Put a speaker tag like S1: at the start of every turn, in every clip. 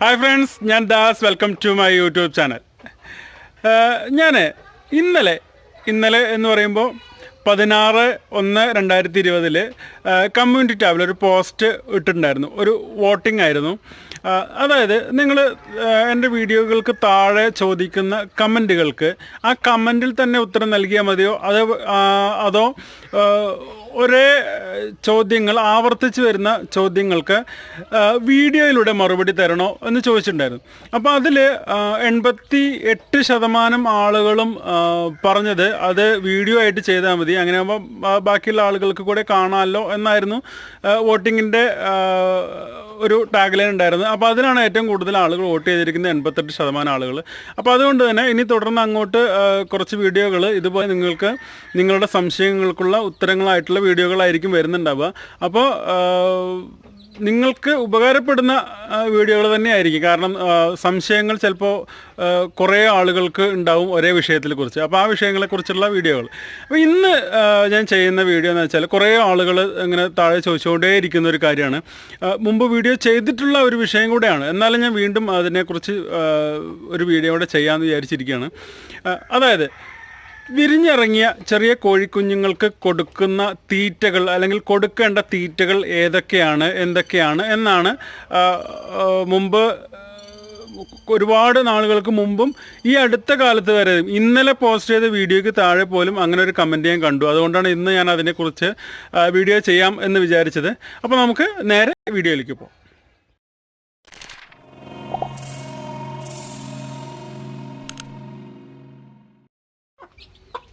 S1: Hi friends ഞാൻ Das. Welcome to my YouTube channel ഞാൻ ഇന്നലെ ഇന്നലെ എന്ന് പറയുമ്പോൾ പതിനാറ് ഒന്ന് രണ്ടായിരത്തി ഇരുപതിൽ കമ്മ്യൂണിറ്റി ടാബിൽ ഒരു പോസ്റ്റ് ഇട്ടിട്ടുണ്ടായിരുന്നു. ഒരു വോട്ടിംഗ് ആയിരുന്നു. അതായത് നിങ്ങൾ എന്റെ വീഡിയോകൾക്ക് താഴെ ചോദിക്കുന്ന കമന്റുകൾക്ക് ആ കമന്റിൽ തന്നെ ഉത്തരം നൽകിയാൽ മതിയോ? അത് അതോ ഒരേ ചോദ്യങ്ങൾ ആവർത്തിച്ച് വരുന്ന ചോദ്യങ്ങൾക്ക് വീഡിയോയിലൂടെ മറുപടി തരണോ എന്ന് ചോദിച്ചിട്ടുണ്ടായിരുന്നു. അപ്പോൾ അതിൽ എൺപത്തി എട്ട് ശതമാനം ആളുകളും പറഞ്ഞത് അത് വീഡിയോ ആയിട്ട് ചെയ്താൽ മതി. അങ്ങനെ ബാക്കിയുള്ള ആളുകൾക്ക് കൂടെ കാണാമല്ലോ എന്നായിരുന്നു വോട്ടിങ്ങിന്റെ ഒരു ടാഗ്ലൈൻ ഉണ്ടായിരുന്നത് അപ്പോൾ അതിനാണ് ഏറ്റവും കൂടുതൽ ആളുകൾ വോട്ട് ചെയ്തിരിക്കുന്നത് എൺപത്തെട്ട് ശതമാനം ആളുകൾ. അപ്പോൾ അതുകൊണ്ട് തന്നെ ഇനി തുടർന്ന് അങ്ങോട്ട് കുറച്ച് വീഡിയോകൾ ഇതുപോലെ നിങ്ങൾക്ക് നിങ്ങളുടെ സംശയങ്ങൾക്കുള്ള ഉത്തരങ്ങളായിട്ടുള്ള വീഡിയോകളായിരിക്കും വരുന്നുണ്ടാവുക. അപ്പോൾ നിങ്ങൾക്ക് ഉപകാരപ്പെടുന്ന വീഡിയോകൾ തന്നെയായിരിക്കും. കാരണം സംശയങ്ങൾ ചിലപ്പോൾ കുറേ ആളുകൾക്ക് ഉണ്ടാവും ഒരേ വിഷയത്തിൽ കുറിച്ച്. അപ്പോൾ ആ വിഷയങ്ങളെക്കുറിച്ചുള്ള വീഡിയോകൾ. അപ്പോൾ ഇന്ന് ഞാൻ ചെയ്യുന്ന വീഡിയോ എന്ന് വെച്ചാൽ കുറേ ആളുകൾ ഇങ്ങനെ താഴെ ചോദിച്ചുകൊണ്ടേ ഇരിക്കുന്ന ഒരു കാര്യമാണ്. മുമ്പ് വീഡിയോ ചെയ്തിട്ടുള്ള ഒരു വിഷയം കൂടെയാണ്. എന്നാലും ഞാൻ വീണ്ടും അതിനെക്കുറിച്ച് ഒരു വീഡിയോ കൂടെ ചെയ്യാമെന്ന് വിചാരിച്ചിരിക്കുകയാണ്. അതായത് വിരിഞ്ഞിറങ്ങിയ ചെറിയ കോഴിക്കുഞ്ഞുങ്ങൾക്ക് കൊടുക്കുന്ന തീറ്റകൾ അല്ലെങ്കിൽ കൊടുക്കേണ്ട തീറ്റകൾ ഏതൊക്കെയാണ് എന്തൊക്കെയാണ് എന്നാണ് മുമ്പ് ഒരുപാട് നാളുകൾക്ക് മുമ്പും ഈ അടുത്ത കാലത്ത് വരെ ഇന്നലെ പോസ്റ്റ് ചെയ്ത വീഡിയോയ്ക്ക് താഴെ പോലും അങ്ങനെ ഒരു കമന്റ് ചെയ്യാൻ കണ്ടു. അതുകൊണ്ടാണ് ഇന്ന് ഞാൻ അതിനെക്കുറിച്ച് വീഡിയോ ചെയ്യാം എന്ന് വിചാരിച്ചത്. അപ്പോൾ നമുക്ക് നേരെ വീഡിയോയിലേക്ക് പോകാം.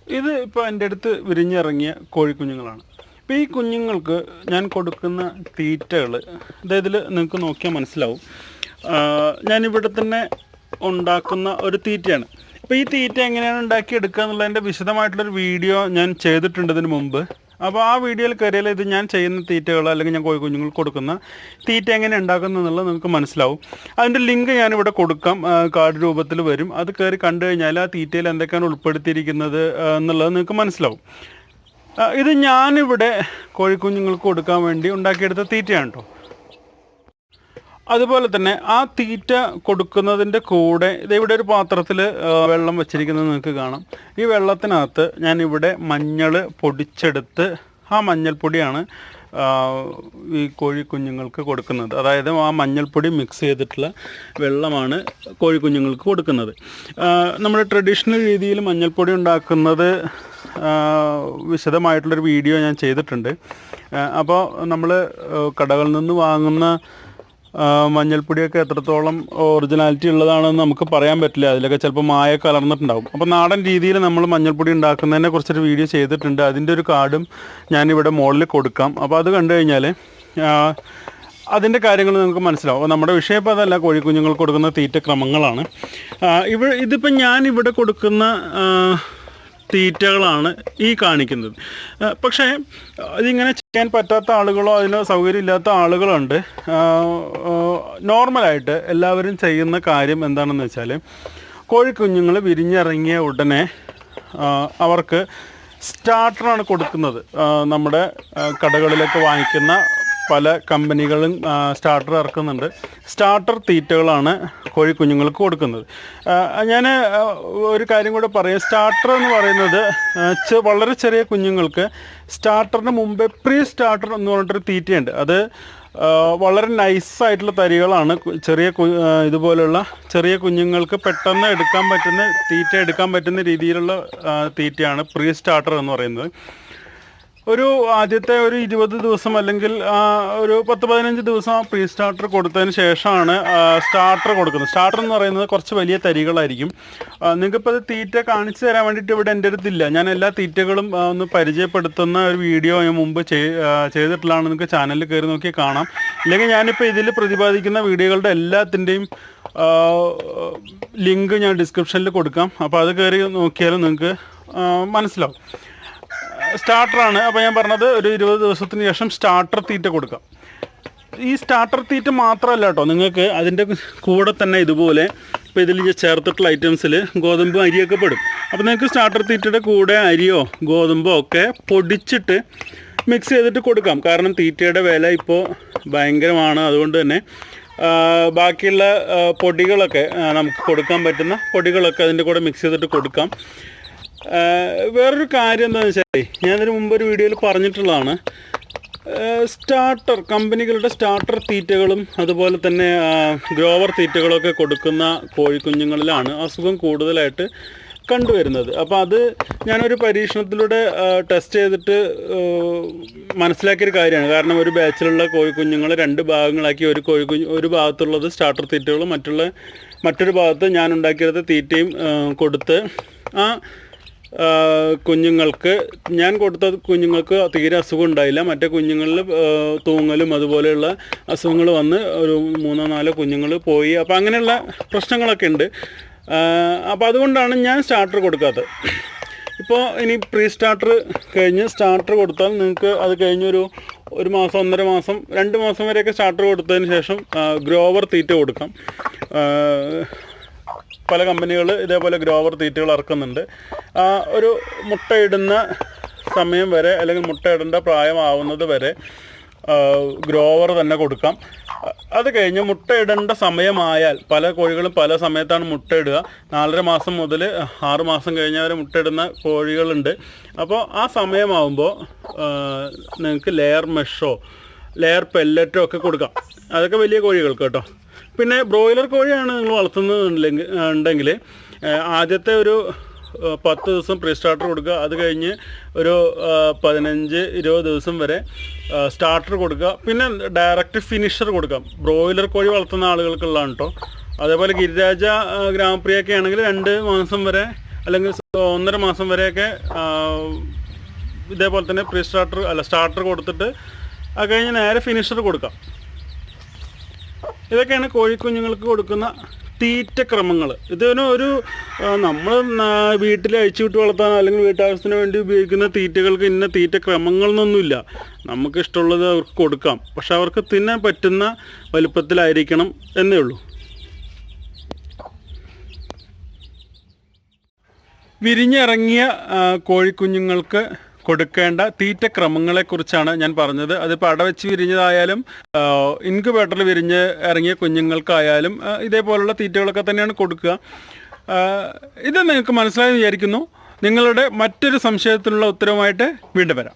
S1: ഇത് ഇപ്പോൾ എന്റെ അടുത്ത് വിരിഞ്ഞിറങ്ങിയ കോഴിക്കുഞ്ഞുങ്ങളാണ്. ഇപ്പോൾ ഈ കുഞ്ഞുങ്ങൾക്ക് ഞാൻ കൊടുക്കുന്ന തീറ്റകൾ അതായത് നിങ്ങൾക്ക് നോക്കിയാൽ മനസ്സിലാവും. ഞാനിവിടെ തന്നെ ഉണ്ടാക്കുന്ന ഒരു തീറ്റയാണ്. അപ്പോൾ ഈ തീറ്റ എങ്ങനെയാണ് ഉണ്ടാക്കി എടുക്കുക എന്നുള്ളതിന്റെ വിശദമായിട്ടുള്ളൊരു വീഡിയോ ഞാൻ ചെയ്തിട്ടുണ്ട് ഇതിന് മുമ്പ്. അപ്പോൾ ആ വീഡിയോയിൽ കയറിയാൽ ഇത് ഞാൻ ചെയ്യുന്ന തീറ്റകൾ അല്ലെങ്കിൽ ഞാൻ കോഴി കുഞ്ഞുങ്ങൾ കൊടുക്കുന്ന തീറ്റ എങ്ങനെ ഉണ്ടാക്കുന്നു എന്നുള്ളത് നിങ്ങൾക്ക് മനസ്സിലാവും. അതിന്റെ ലിങ്ക് ഞാനിവിടെ കൊടുക്കാം. കാർഡ് രൂപത്തിൽ വരും. അത് കയറി കണ്ടു കഴിഞ്ഞാൽ ആ തീറ്റയിൽ എന്തൊക്കെയാണ് ഉൾപ്പെടുത്തിയിരിക്കുന്നത് എന്നുള്ളത് നിങ്ങൾക്ക് മനസ്സിലാവും. ഇത് ഞാനിവിടെ കോഴിക്കുഞ്ഞുങ്ങൾക്ക് കൊടുക്കാൻ വേണ്ടി ഉണ്ടാക്കിയെടുത്ത തീറ്റയാണ് കേട്ടോ അതുപോലെ തന്നെ ആ തീറ്റ കൊടുക്കുന്നതിന്റെ കൂടെ ഇവിടെ ഒരു പാത്രത്തിൽ വെള്ളം വെച്ചിരിക്കുന്നത് നിങ്ങൾക്ക് കാണാം. ഈ വെള്ളത്തിനകത്ത് ഞാൻ ഇവിടെ മഞ്ഞൾ പൊടിച്ചെടുത്ത് ആ മഞ്ഞൾപ്പൊടിയാണ് ഈ ഈ കോഴിക്കുഞ്ഞുങ്ങൾക്ക് കൊടുക്കുന്നത്. അതായത് ആ മഞ്ഞൾപ്പൊടി മിക്സ് ചെയ്തിട്ടുള്ള വെള്ളമാണ് കോഴിക്കുഞ്ഞുങ്ങൾക്ക് കൊടുക്കുന്നത്. നമ്മുടെ ട്രഡീഷണൽ രീതിയിൽ മഞ്ഞൾപ്പൊടി ഉണ്ടാക്കുന്നത് വിശദമായിട്ടുള്ളൊരു വീഡിയോ ഞാൻ ചെയ്തിട്ടുണ്ട്. അപ്പോൾ നമ്മൾ കടകളിൽ നിന്ന് വാങ്ങുന്ന മഞ്ഞൾപ്പൊടിയൊക്കെ എത്രത്തോളം ഒറിജിനാലിറ്റി ഉള്ളതാണെന്ന് നമുക്ക് പറയാൻ പറ്റില്ല. അതിലൊക്കെ ചിലപ്പോൾ മായ കലർന്നിട്ടുണ്ടാകും അപ്പോൾ നാടൻ രീതിയിൽ നമ്മൾ മഞ്ഞൾപ്പൊടി ഉണ്ടാക്കുന്നതിനെ കുറിച്ചൊരു വീഡിയോ ചെയ്തിട്ടുണ്ട്. അതിന്റെ ഒരു കാർഡും ഞാനിവിടെ മുകളിൽ കൊടുക്കാം. അപ്പോൾ അത് കണ്ടു കഴിഞ്ഞാൽ അതിന്റെ കാര്യങ്ങൾ നിങ്ങൾക്ക് മനസ്സിലാവും. നമ്മുടെ വിഷയം ഇപ്പോൾ അതല്ല കോഴിക്കുഞ്ഞുങ്ങൾക്ക് കൊടുക്കുന്ന തീറ്റ ക്രമങ്ങളാണ്. ഇവ ഇതിപ്പോൾ ഞാൻ ഇവിടെ കൊടുക്കുന്ന തീറ്റകളാണ് ഈ കാണിക്കുന്നത്. പക്ഷേ ഇതിങ്ങനെ ചെയ്യാൻ പറ്റാത്ത ആളുകളോ അതിന് സൗകര്യം ഇല്ലാത്ത ആളുകളുണ്ട് നോർമലായിട്ട് എല്ലാവരും ചെയ്യുന്ന കാര്യം എന്താണെന്ന് വെച്ചാൽ കോഴിക്കുഞ്ഞുങ്ങൾ വിരിഞ്ഞിറങ്ങിയ ഉടനെ അവർക്ക് സ്റ്റാർട്ടറാണ് കൊടുക്കുന്നത്. നമ്മുടെ കടകളിലൊക്കെ വാങ്ങിക്കുന്ന പല കമ്പനികളും സ്റ്റാർട്ടർ ഇറക്കുന്നുണ്ട്. സ്റ്റാർട്ടർ തീറ്റകളാണ് കോഴിക്കുഞ്ഞുങ്ങൾക്ക് കൊടുക്കുന്നത്. ഞാൻ ഒരു കാര്യം കൂടെ പറയാം. സ്റ്റാർട്ടർ എന്ന് പറയുന്നത് വളരെ ചെറിയ കുഞ്ഞുങ്ങൾക്ക് സ്റ്റാർട്ടറിന് മുമ്പേ പ്രീ സ്റ്റാർട്ടർ എന്ന് പറഞ്ഞിട്ടൊരു തീറ്റയുണ്ട്. അത് വളരെ നൈസായിട്ടുള്ള തരികളാണ്. ചെറിയ ഇതുപോലുള്ള ചെറിയ കുഞ്ഞുങ്ങൾക്ക് പെട്ടെന്ന് എടുക്കാൻ പറ്റുന്ന തീറ്റ എടുക്കാൻ പറ്റുന്ന രീതിയിലുള്ള തീറ്റയാണ് പ്രീ സ്റ്റാർട്ടർ എന്ന് പറയുന്നത്. ഒരു ആദ്യത്തെ ഒരു ഇരുപത് ദിവസം അല്ലെങ്കിൽ ഒരു പത്ത് പതിനഞ്ച് ദിവസം പ്രീ സ്റ്റാർട്ടർ കൊടുത്തതിന് ശേഷമാണ് സ്റ്റാർട്ടർ കൊടുക്കുന്നത്. സ്റ്റാർട്ടർ എന്ന് പറയുന്നത് കുറച്ച് വലിയ തരികളായിരിക്കും. നിങ്ങൾക്കിപ്പോൾ അത് തീറ്റ കാണിച്ചു തരാൻ വേണ്ടിയിട്ട് ഇവിടെ എന്റെ അടുത്തില്ല ഞാൻ എല്ലാ തീറ്റകളും ഒന്ന് പരിചയപ്പെടുത്തുന്ന ഒരു വീഡിയോ ഞാൻ മുമ്പ് ചെയ്- ചെയ്തിട്ടുള്ളതാണ്. നിങ്ങൾക്ക് ചാനലിൽ കയറി നോക്കി കാണാം. അല്ലെങ്കിൽ ഞാനിപ്പോൾ ഇതിൽ പ്രതിപാദിക്കുന്ന വീഡിയോകളുടെ എല്ലാത്തിന്റെയും ലിങ്ക് ഞാൻ ഡിസ്ക്രിപ്ഷനിൽ കൊടുക്കാം. അപ്പോൾ അത് കയറി നോക്കിയാലും നിങ്ങൾക്ക് മനസ്സിലാവും. സ്റ്റാർട്ടറാണ്. അപ്പോൾ ഞാൻ പറഞ്ഞത് ഒരു ഇരുപത് ദിവസത്തിന് ശേഷം സ്റ്റാർട്ടർ തീറ്റ കൊടുക്കാം. ഈ സ്റ്റാർട്ടർ തീറ്റ മാത്രമല്ല കേട്ടോ നിങ്ങൾക്ക് അതിന്റെ കൂടെ തന്നെ ഇതുപോലെ ഇപ്പോൾ ഇതിൽ ചേർത്തിട്ടുള്ള ഐറ്റംസിൽ ഗോതമ്പ് അരിയൊക്കെ പെടും. അപ്പോൾ നിങ്ങൾക്ക് സ്റ്റാർട്ടർ തീറ്റയുടെ കൂടെ അരിയോ ഗോതമ്പോ ഒക്കെ പൊടിച്ചിട്ട് മിക്സ് ചെയ്തിട്ട് കൊടുക്കാം. കാരണം തീറ്റയുടെ വില ഇപ്പോൾ ഭയങ്കരമാണ്. അതുകൊണ്ട് തന്നെ ബാക്കിയുള്ള പൊടികളൊക്കെ നമുക്ക് കൊടുക്കാൻ പറ്റുന്ന പൊടികളൊക്കെ അതിന്റെ കൂടെ മിക്സ് ചെയ്തിട്ട് കൊടുക്കാം. വേറൊരു കാര്യം എന്താണെന്ന് വെച്ചാൽ ഞാനതിന് മുമ്പ് ഒരു വീഡിയോയിൽ പറഞ്ഞിട്ടുള്ളതാണ്. സ്റ്റാർട്ടർ കമ്പനികളുടെ സ്റ്റാർട്ടർ തീറ്റകളും അതുപോലെ തന്നെ ഗ്രോവർ തീറ്റകളൊക്കെ കൊടുക്കുന്ന കോഴിക്കുഞ്ഞുങ്ങളിലാണ് അസുഖം കൂടുതലായിട്ട് കണ്ടുവരുന്നത്. അപ്പോൾ അത് ഞാനൊരു പരീക്ഷണത്തിലൂടെ ടെസ്റ്റ് ചെയ്തിട്ട് മനസ്സിലാക്കിയൊരു കാര്യമാണ്. കാരണം ഒരു ബാച്ചിലുള്ള കോഴിക്കുഞ്ഞുങ്ങൾ രണ്ട് ഭാഗങ്ങളാക്കി ഒരു കോഴിക്കുഞ്ഞ് ഒരു ഭാഗത്തുള്ളത് സ്റ്റാർട്ടർ തീറ്റകളും മറ്റുള്ള മറ്റൊരു ഭാഗത്ത് ഞാൻ ഉണ്ടാക്കിയെടുത്ത തീറ്റയും കൊടുത്ത് ആ, കുഞ്ഞുങ്ങൾക്ക് ഞാൻ കൊടുത്ത കുഞ്ഞുങ്ങൾക്ക് തീരെ അസുഖം ഉണ്ടായില്ല. മറ്റേ കുഞ്ഞുങ്ങളിൽ തൂങ്ങലും അതുപോലെയുള്ള അസുഖങ്ങൾ വന്ന് ഒരു മൂന്നോ നാലോ കുഞ്ഞുങ്ങൾ പോയി. അപ്പോൾ അങ്ങനെയുള്ള പ്രശ്നങ്ങളൊക്കെ ഉണ്ട്. അപ്പോൾ അതുകൊണ്ടാണ് ഞാൻ സ്റ്റാർട്ടർ കൊടുക്കാത്തത്. ഇപ്പോൾ ഇനി പ്രീ സ്റ്റാർട്ടർ കഴിഞ്ഞ് സ്റ്റാർട്ടർ കൊടുത്താൽ നിങ്ങൾക്ക് അത് കഴിഞ്ഞൊരു ഒരു മാസം ഒന്നര മാസം രണ്ട് മാസം വരെയൊക്കെ സ്റ്റാർട്ടർ കൊടുത്തതിന് ശേഷം ഗ്രോവർ തീറ്റ കൊടുക്കാം. പല കമ്പനികൾ ഇതേപോലെ ഗ്രോവർ തീറ്റകൾ ഇറക്കുന്നുണ്ട് ഒരു മുട്ടയിടുന്ന സമയം വരെ അല്ലെങ്കിൽ മുട്ടയിടേണ്ട പ്രായമാവുന്നത് വരെ ഗ്രോവർ തന്നെ കൊടുക്കാം. അത് കഴിഞ്ഞ് മുട്ടയിടേണ്ട സമയമായാൽ പല കോഴികളും പല സമയത്താണ് മുട്ടയിടുക. നാലര മാസം മുതൽ ആറ് മാസം കഴിഞ്ഞ വരെ മുട്ടയിടുന്ന കോഴികളുണ്ട്. അപ്പോൾ ആ സമയമാവുമ്പോൾ നിങ്ങൾക്ക് ലെയർ മെഷോ ലെയർ പെല്ലറ്റോ ഒക്കെ കൊടുക്കാം. അതൊക്കെ വലിയ കോഴികൾക്ക് കേട്ടോ. പിന്നെ ബ്രോയിലർ കോഴിയാണ് നിങ്ങൾ വളർത്തുന്നതെങ്കിൽ ഉണ്ടെങ്കിൽ ആദ്യത്തെ ഒരു പത്ത് ദിവസം പ്രീ സ്റ്റാർട്ടർ കൊടുക്കുക. അത് കഴിഞ്ഞ് ഒരു പതിനഞ്ച് ഇരുപത് ദിവസം വരെ സ്റ്റാർട്ടർ കൊടുക്കുക. പിന്നെ ഡയറക്റ്റ് ഫിനിഷർ കൊടുക്കാം. ബ്രോയിലർ കോഴി വളർത്തുന്ന ആളുകൾക്കുള്ളതാണ് കേട്ടോ. അതേപോലെ ഗിരിരാജ ഗ്രാമപ്രിയൊക്കെ ആണെങ്കിൽ രണ്ട് മാസം വരെ അല്ലെങ്കിൽ ഒന്നര മാസം വരെയൊക്കെ ഇതേപോലെ തന്നെ പ്രീ സ്റ്റാർട്ടർ അല്ല സ്റ്റാർട്ടർ കൊടുത്തിട്ട് അത് കഴിഞ്ഞ് നേരെ ഫിനിഷർ കൊടുക്കാം. ഇതൊക്കെയാണ് കോഴിക്കുഞ്ഞുങ്ങൾക്ക് കൊടുക്കുന്ന തീറ്റ ക്രമങ്ങൾ ഇതിന് ഒരു നമ്മൾ വീട്ടിൽ അഴിച്ചു വിട്ട് വളർത്താൻ അല്ലെങ്കിൽ വീട്ടാവശ്യത്തിന് വേണ്ടി ഉപയോഗിക്കുന്ന തീറ്റകൾക്ക് ഇന്ന തീറ്റ ക്രമങ്ങളൊന്നുമില്ല നമുക്ക് ഇഷ്ടമുള്ളത് അവർക്ക് കൊടുക്കാം. പക്ഷെ അവർക്ക് തിന്നാൻ പറ്റുന്ന വലുപ്പത്തിലായിരിക്കണം എന്നേ ഉള്ളൂ. വിരിഞ്ഞിറങ്ങിയ കോഴിക്കുഞ്ഞുങ്ങൾക്ക് കൊടുക്കേണ്ട തീറ്റ ക്രമങ്ങളെക്കുറിച്ചാണ് ഞാൻ പറഞ്ഞത്. അതിപ്പോൾ അടവെച്ച് വിരിഞ്ഞതായാലും ഇൻക്യുബേറ്ററിൽ വിരിഞ്ഞ് ഇറങ്ങിയ കുഞ്ഞുങ്ങൾക്കായാലും ഇതേപോലുള്ള തീറ്റകളൊക്കെ തന്നെയാണ് കൊടുക്കുക. ഇത് നിങ്ങൾക്ക് മനസ്സിലായെന്ന് വിചാരിക്കുന്നു. നിങ്ങളുടെ മറ്റൊരു സംശയത്തിനുള്ള ഉത്തരവുമായിട്ട് വീണ്ടും വരാം.